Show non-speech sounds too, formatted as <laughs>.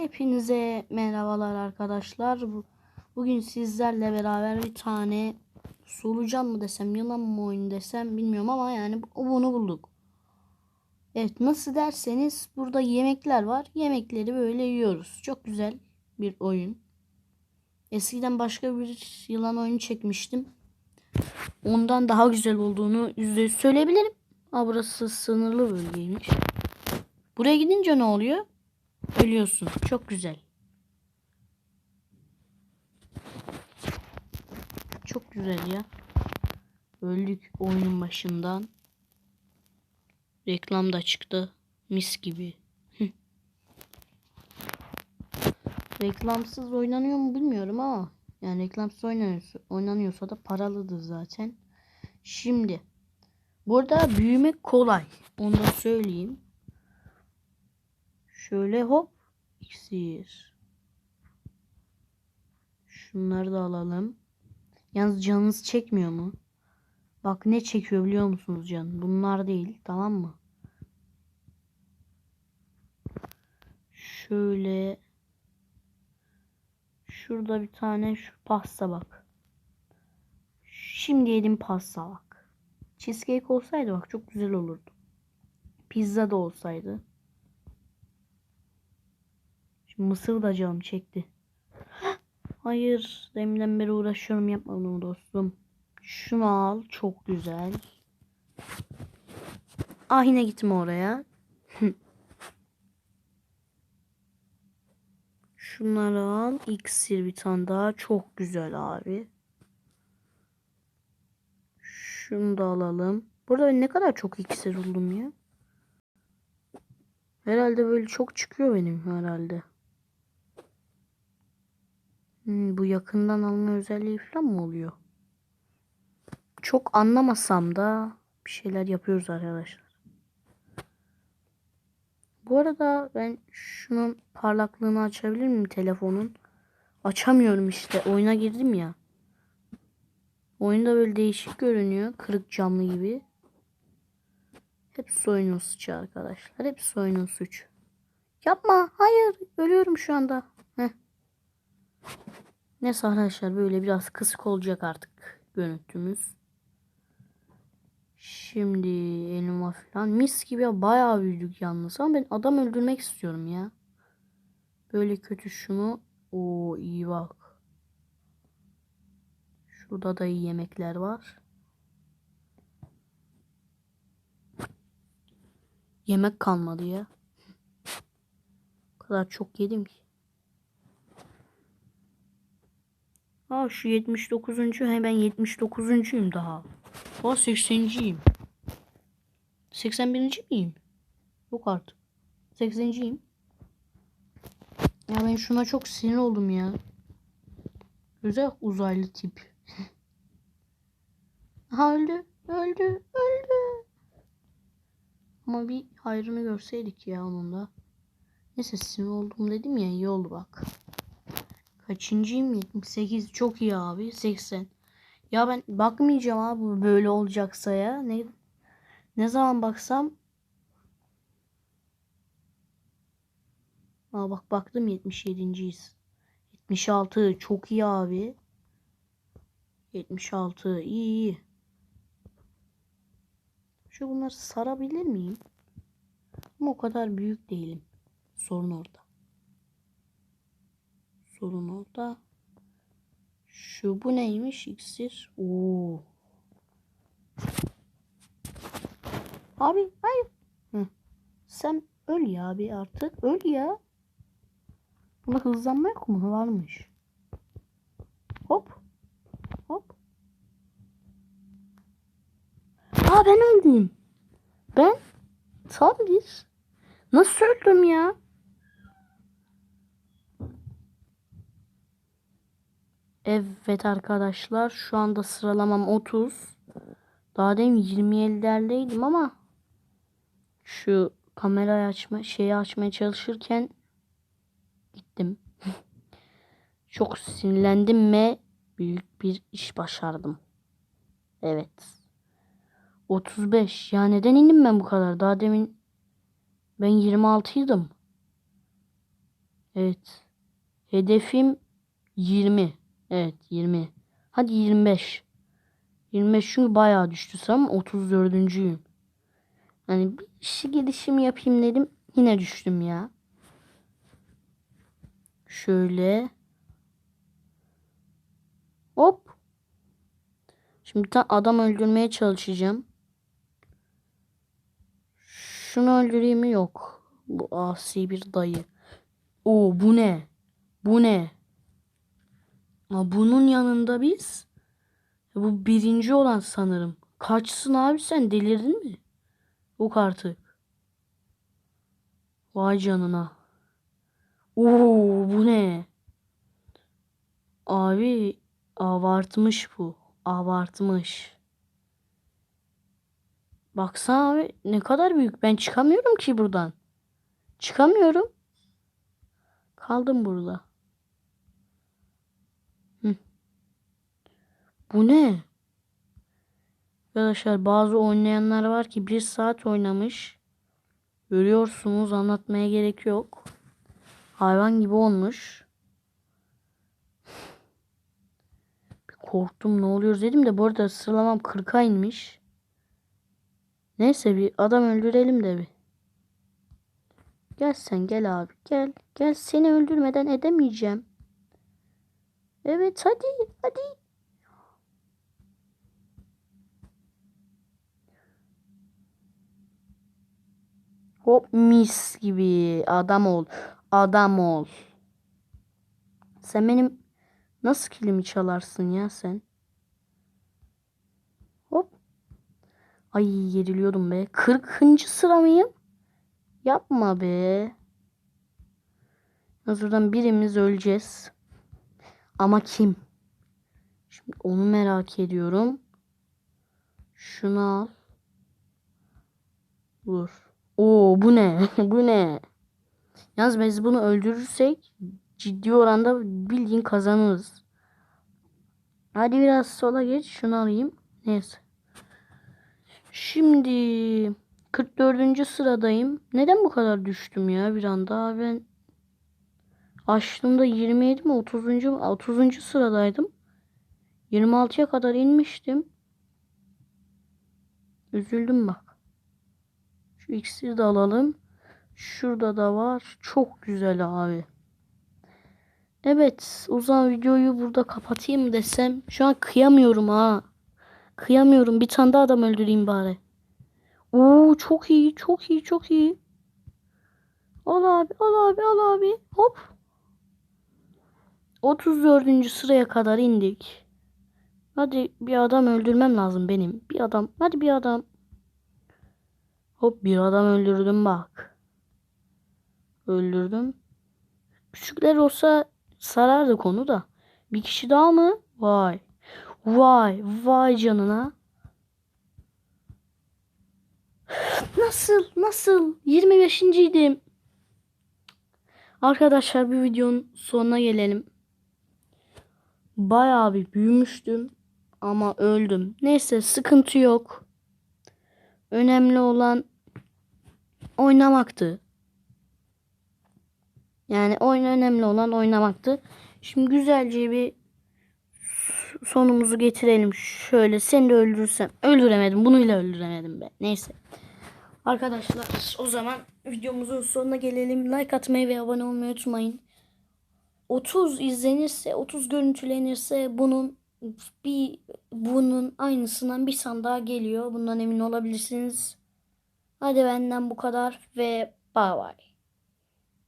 Hepinize merhabalar arkadaşlar. Bu- Bugün sizlerle beraber bir tane solucan mı desem, yılan mı oyun desem bilmiyorum ama yani bu- bunu bulduk. Evet nasıl derseniz burada yemekler var. Yemekleri böyle yiyoruz. Çok güzel bir oyun. Eskiden başka bir yılan oyunu çekmiştim. Ondan daha güzel olduğunu yüzde yüz söyleyebilirim. Aa, burası sınırlı bölgeymiş. Buraya gidince ne oluyor? Ölüyorsun. Çok güzel. Çok güzel ya. Öldük oyunun başından. Reklam da çıktı. Mis gibi. Reklamsız oynanıyor mu bilmiyorum ama yani reklamsız oynanıyorsa, oynanıyorsa da paralıdır zaten. Şimdi burada büyümek kolay. Onu da söyleyeyim. Şöyle hop iksir. Şunları da alalım. Yalnız canınız çekmiyor mu? Bak ne çekiyor biliyor musunuz can? Bunlar değil tamam mı? Şöyle Şurada bir tane şu pasta bak. Şimdi yedim pasta bak. Cheesecake olsaydı bak çok güzel olurdu. Pizza da olsaydı. Mısır da canım çekti. <gasps> Hayır. Deminden beri uğraşıyorum yapma bunu dostum. Şunu al. Çok güzel. Ah yine gitme oraya. <laughs> Şunları al. İksir bir tane daha. Çok güzel abi. Şunu da alalım. Burada ne kadar çok iksir buldum ya. Herhalde böyle çok çıkıyor benim herhalde. Hmm, bu yakından alma özelliği falan mı oluyor? Çok anlamasam da bir şeyler yapıyoruz arkadaşlar. Bu arada ben şunun parlaklığını açabilir miyim telefonun? Açamıyorum işte. Oyuna girdim ya. Oyunda böyle değişik görünüyor. Kırık camlı gibi. Hepsi oyunun suçu arkadaşlar. Hepsi oyunun suçu. Yapma. Hayır. Ölüyorum şu anda. Neyse arkadaşlar böyle biraz kısık olacak artık görüntümüz. Şimdi elma falan mis gibi bayağı büyüdük yalnız ama ben adam öldürmek istiyorum ya. Böyle kötü şunu. Oo iyi bak. Şurada da iyi yemekler var. Yemek kalmadı ya. O kadar çok yedim ki. Aa şu 79. He ben 79.'yum daha. O 80'ciyim. 81. miyim? Yok artık. 80'ciyim. Ya ben şuna çok sinir oldum ya. Güzel uzaylı tip. <laughs> Öldü. Öldü. Öldü. Ama bir hayrını görseydik ya onun da. Neyse sinir oldum dedim ya iyi oldu bak. Kaçıncıyım? 78. Çok iyi abi. 80. Ya ben bakmayacağım abi böyle olacaksa ya. Ne ne zaman baksam Aa bak baktım 77.yiz. 76 çok iyi abi. 76 iyi iyi. Şu bunları sarabilir miyim? Ama o kadar büyük değilim. Sorun orada. Sorun orada. Şu bu neymiş iksir? Oo. Abi hayır. Hı. Sen öl ya abi artık. Öl ya. Buna hızlanma yok mu? Varmış. Hop. Hop. Aa ben öldüm. Ben bir. Nasıl öldüm ya? Evet arkadaşlar şu anda sıralamam 30. Daha demin 27'lerdeydim ama şu kamerayı açma şeyi açmaya çalışırken gittim. <laughs> Çok sinirlendim ve büyük bir iş başardım. Evet. 35. Ya neden indim ben bu kadar? Daha demin ben 26'ydım. Evet. Hedefim 20. Evet 20. Hadi 25. 25 çünkü bayağı düştü sanırım 34.'üyüm. Hani bir işi gelişim yapayım dedim. Yine düştüm ya. Şöyle. Hop. Şimdi tane adam öldürmeye çalışacağım. Şunu öldüreyim mi? Yok. Bu asi bir dayı. Oo bu ne? Bu ne? Aa, bunun yanında biz. Bu birinci olan sanırım. Kaçsın abi sen delirdin mi? Yok artık. Vay canına. Oo bu ne? Abi abartmış bu. Abartmış. Baksana abi ne kadar büyük. Ben çıkamıyorum ki buradan. Çıkamıyorum. Kaldım burada. Hı. Bu ne? Arkadaşlar bazı oynayanlar var ki bir saat oynamış. Görüyorsunuz anlatmaya gerek yok. Hayvan gibi olmuş. Bir korktum ne oluyor dedim de bu arada sıralamam 40'a inmiş. Neyse bir adam öldürelim de bir. Gel sen gel abi gel. Gel seni öldürmeden edemeyeceğim. Evet hadi hadi. Hop mis gibi adam ol. Adam ol. Sen benim nasıl kilimi çalarsın ya sen? Hop. Ay yeriliyordum be. 40. sıra mıyım? Yapma be. Hazırdan birimiz öleceğiz. Ama kim? Şimdi onu merak ediyorum. Şunu al. Dur. Oo bu ne? <laughs> bu ne? Yalnız biz bunu öldürürsek ciddi oranda bildiğin kazanırız. Hadi biraz sola geç. Şunu alayım. Neyse. Şimdi 44. sıradayım. Neden bu kadar düştüm ya bir anda? Ben açtığımda 27 mi 30. 30. sıradaydım. 26'ya kadar inmiştim. Üzüldüm bak. Şu iksiri de alalım. Şurada da var. Çok güzel abi. Evet. O zaman videoyu burada kapatayım desem. Şu an kıyamıyorum ha. Kıyamıyorum. Bir tane daha adam öldüreyim bari. Oo çok iyi. Çok iyi. Çok iyi. Al abi. Al abi. Al abi. Hop. 34. sıraya kadar indik. Hadi bir adam öldürmem lazım benim. Bir adam. Hadi bir adam. Hop bir adam öldürdüm bak. Öldürdüm. Küçükler olsa sarardı konu da. Bir kişi daha mı? Vay. Vay. Vay canına. Nasıl? Nasıl? 25. idim. Arkadaşlar bir videonun sonuna gelelim. Bayağı bir büyümüştüm. Ama öldüm. Neyse sıkıntı yok. Önemli olan oynamaktı. Yani oyun önemli olan oynamaktı. Şimdi güzelce bir sonumuzu getirelim. Şöyle seni de öldürürsem. Öldüremedim. Bunu bile öldüremedim be. Neyse. Arkadaşlar o zaman videomuzun sonuna gelelim. Like atmayı ve abone olmayı unutmayın. 30 izlenirse, 30 görüntülenirse bunun bir bunun aynısından bir tane daha geliyor. Bundan emin olabilirsiniz. Hadi benden bu kadar ve bay bay.